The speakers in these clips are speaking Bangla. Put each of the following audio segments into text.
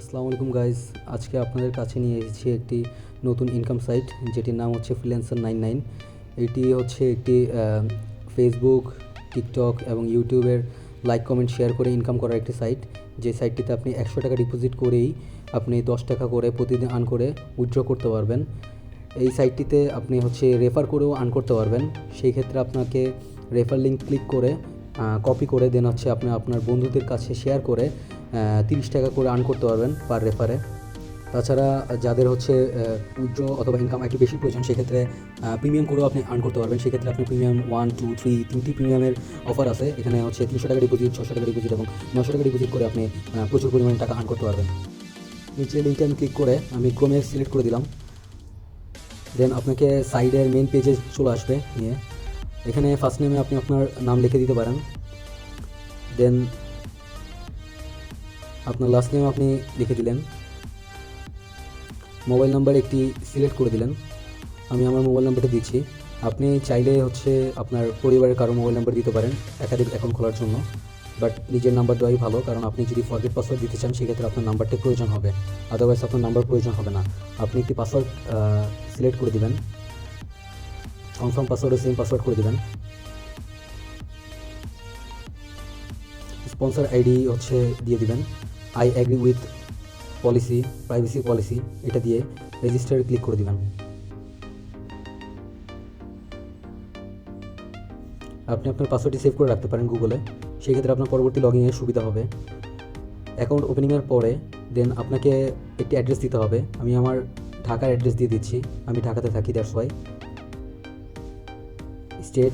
আসসালামু আলাইকুম গাইস আজকে আপনাদের কাছে নিয়ে এসেছি একটি নতুন ইনকাম সাইট যেটির নাম হচ্ছে ফ্রিল্যান্সার নাইন নাইন। এটি হচ্ছে একটি ফেসবুক টিকটক এবং ইউটিউবের লাইক কমেন্ট শেয়ার করে ইনকাম করার একটি সাইট যে সাইটটিতে আপনি একশো টাকা ডিপোজিট করেই আপনি দশ টাকা করে প্রতিদিন আর্ন করে উইথড্র করতে পারবেন। এই সাইটটিতে আপনি হচ্ছে রেফার করেও আর্ন করতে পারবেন। সেই ক্ষেত্রে আপনাকে রেফার লিঙ্ক ক্লিক করে কপি করে দেন হচ্ছে আপনি আপনার বন্ধুদের কাছে শেয়ার করে। তিরিশ টাকা করে আর্ন করতে পারবেন পার রেফারে তাছাড়া যাদের হচ্ছে উজ্জ্ব অথবা ইনকাম একটু বেশি প্রয়োজন, সেক্ষেত্রে প্রিমিয়াম করেও আপনি আর্ন করতে পারবেন। সেক্ষেত্রে আপনি প্রিমিয়াম ওয়ান টু থ্রি তিনটি প্রিমিয়ামের অফার আছে। এখানে হচ্ছে তিনশো টাকা ডিপোজিট ছশো টাকা ডিপোজিট এবং নশো টাকা ডিপোজিট করে আপনি প্রচুর পরিমাণে টাকা আর্ন করতে পারবেন। নিচে লিঙ্কে আমি ক্লিক করে, আমি ক্রোমে সিলেক্ট করে দিলাম। দেন আপনাকে সাইডের মেন পেজে চলে আসবে নিয়ে। এখানে ফার্স্ট নেমে আপনি আপনার নাম লিখে দিতে পারেন। দেন আপনার লাস্ট নেম আপনি লিখে দিলেন। মোবাইল নাম্বার একটি সিলেক্ট করে দিলেন। আমি আমার মোবাইল নাম্বারটা দিচ্ছি। আপনি চাইলে হচ্ছে আপনার পরিবারের কারও মোবাইল নাম্বার দিতে পারেন একাধিক অ্যাকাউন্ট খোলার জন্য। বাট নিজের নাম্বার দেওয়াই ভালো, কারণ আপনি যদি ফরগেট পাসওয়ার্ড দিতে চান, সেক্ষেত্রে আপনার নাম্বারটি প্রয়োজন হবে। আদারওয়াইজ আপনার নাম্বার প্রয়োজন হবে না। আপনি একটি পাসওয়ার্ড সিলেক্ট করে দিবেন। কনফার্ম পাসওয়ার্ডও সেম পাসওয়ার্ড করে দিবেন। স্পন্সর আইডি হচ্ছে দিয়ে দিবেন। I agree with policy privacy policy এটা দিয়ে রেজিস্টারে ক্লিক করে দিবেন। আপনি আপনার পাসওয়ার্ডটি সেভ করে রাখতে পারেন গুগলে সেই ক্ষেত্রে আপনার পরবর্তী লগইনের সুবিধা হবে। অ্যাকাউন্ট ওপেনিংয়ের পরে দেন আপনাকে একটি অ্যাড্রেস দিতে হবে। আমি আমার ঢাকার অ্যাড্রেস দিয়ে দিচ্ছি। আমি ঢাকাতে থাকি দ্যাটস ওয়াই স্টেট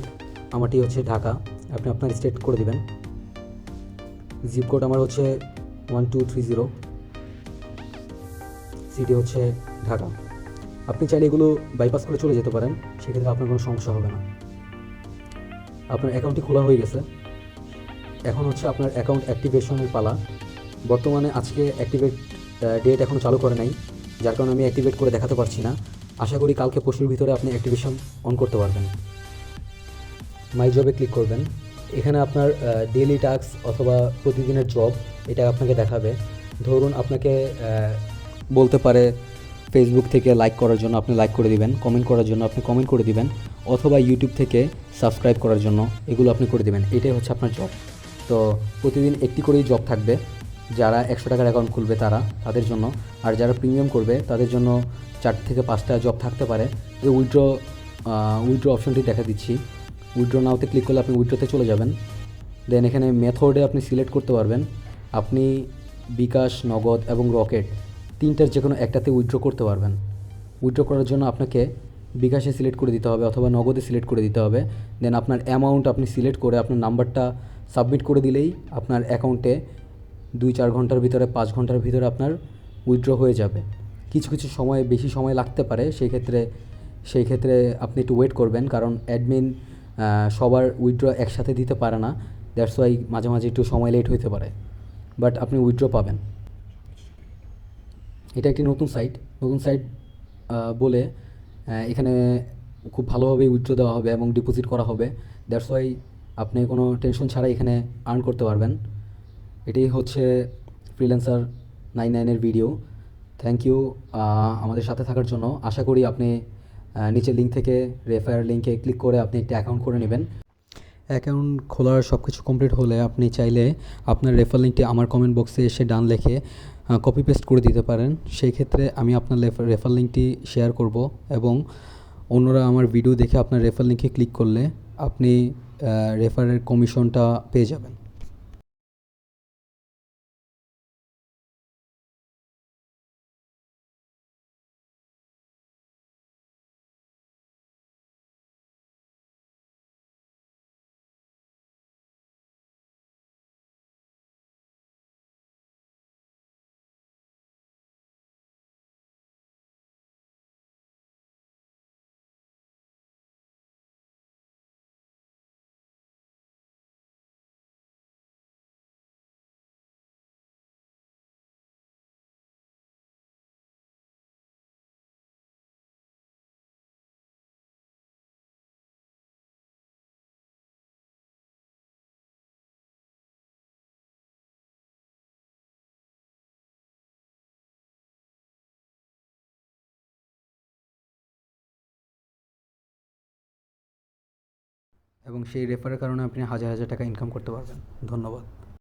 আমারটি হচ্ছে ঢাকা। আপনি আপনার স্টেট করে দিবেন। জিপ কোড আমার হচ্ছে one two three zero city হচ্ছে ঢাকা। আপনি চাইলে এগুলো বাইপাস করে চলে যেতে পারেন, সেক্ষেত্রে আপনার কোনো সমস্যা হবে না। আপনার অ্যাকাউন্টটি খোলা হয়ে গেছে। এখন হচ্ছে আপনার অ্যাকাউন্ট অ্যাক্টিভেশনের পালা। বর্তমানে আজকে অ্যাক্টিভেট ডেট এখনও চালু করে নাই। যার কারণে আমি অ্যাক্টিভেট করে দেখাতে পারছি না। আশা করি কালকে পরশুর ভিতরে আপনি অ্যাক্টিভেশন অন করতে পারবেন। মাই জবে ক্লিক করবেন। এখানে আপনার ডেইলি টাস্ক অথবা প্রতিদিনের জব এটা আপনাকে দেখাবে। ধরুন আপনাকে বলতে পারে ফেসবুক থেকে লাইক করার জন্য আপনি লাইক করে দিবেন কমেন্ট করার জন্য আপনি কমেন্ট করে দিবেন, অথবা ইউটিউব থেকে সাবস্ক্রাইব করার জন্য এগুলো আপনি করে দিবেন। এটাই হচ্ছে আপনার জব তো প্রতিদিন একটি করেই জব থাকবে। যারা একশো টাকার অ্যাকাউন্ট খুলবে তারা, তাদের জন্য। আর যারা প্রিমিয়াম করবে, তাদের জন্য চার থেকে পাঁচটা জব থাকতে পারে। এই উইথড্র উইথড্র অপশনটি দেখা দিচ্ছি। উইথড্র নাওতে ক্লিক করলে আপনি উইথড্রতে চলে যাবেন। দেন এখানে মেথডে আপনি সিলেক্ট করতে পারবেন। আপনি বিকাশ, নগদ এবং রকেট তিনটার যে কোনো একটাতে উইথড্র করতে পারবেন। উইথড্র করার জন্য আপনাকে বিকাশে সিলেক্ট করে দিতে হবে অথবা নগদে সিলেক্ট করে দিতে হবে। দেন আপনার অ্যামাউন্ট আপনি সিলেক্ট করে আপনার নাম্বারটা সাবমিট করে দিলেই আপনার অ্যাকাউন্টে দুই চার ঘণ্টার ভিতরে, পাঁচ ঘণ্টার ভিতরে আপনার উইথড্র হয়ে যাবে। কিছু কিছু সময় বেশি সময় লাগতে পারে, সেই ক্ষেত্রে সেই ক্ষেত্রে আপনি একটু ওয়েট করবেন। কারণ অ্যাডমিন সবার উইথড্র একসাথে দিতে পারে না। দ্যাটস ওয়াই মাঝে মাঝে একটু সময় লেট হতে পারে। বাট আপনি উইথড্র পাবেন। এটা একটি নতুন সাইট নতুন সাইট বলে এখানে খুব ভালোভাবে উইথড্র দেওয়া হবে এবং ডিপোজিট করা হবে। দ্যাটস ওয়াই আপনি কোনো টেনশন ছাড়াই এখানে আর্ন করতে পারবেন। এটাই হচ্ছে ফ্রিল্যান্সার নাইন নাইনের ভিডিও থ্যাংক ইউ আমাদের সাথে থাকার জন্য। আশা করি আপনি নিচের লিঙ্ক থেকে রেফার লিঙ্কে ক্লিক করে আপনি একটি অ্যাকাউন্ট করে নেবেন। অ্যাকাউন্ট খোলার সব কিছু কমপ্লিট হলে আপনি চাইলে আপনার রেফার লিঙ্কটি আমার কমেন্ট বক্সে এসে ডান লেখে কপি পেস্ট করে দিতে পারেন। সেই ক্ষেত্রে আমি আপনার রেফার লিঙ্কটি শেয়ার করব এবং অন্যরা আমার ভিডিও দেখে আপনার রেফার লিঙ্কে ক্লিক করলে আপনি রেফারের কমিশনটা পেয়ে যাবেন। এবং সেই রেফারের কারণে আপনি হাজার হাজার টাকা ইনকাম করতে পারবেন। ধন্যবাদ।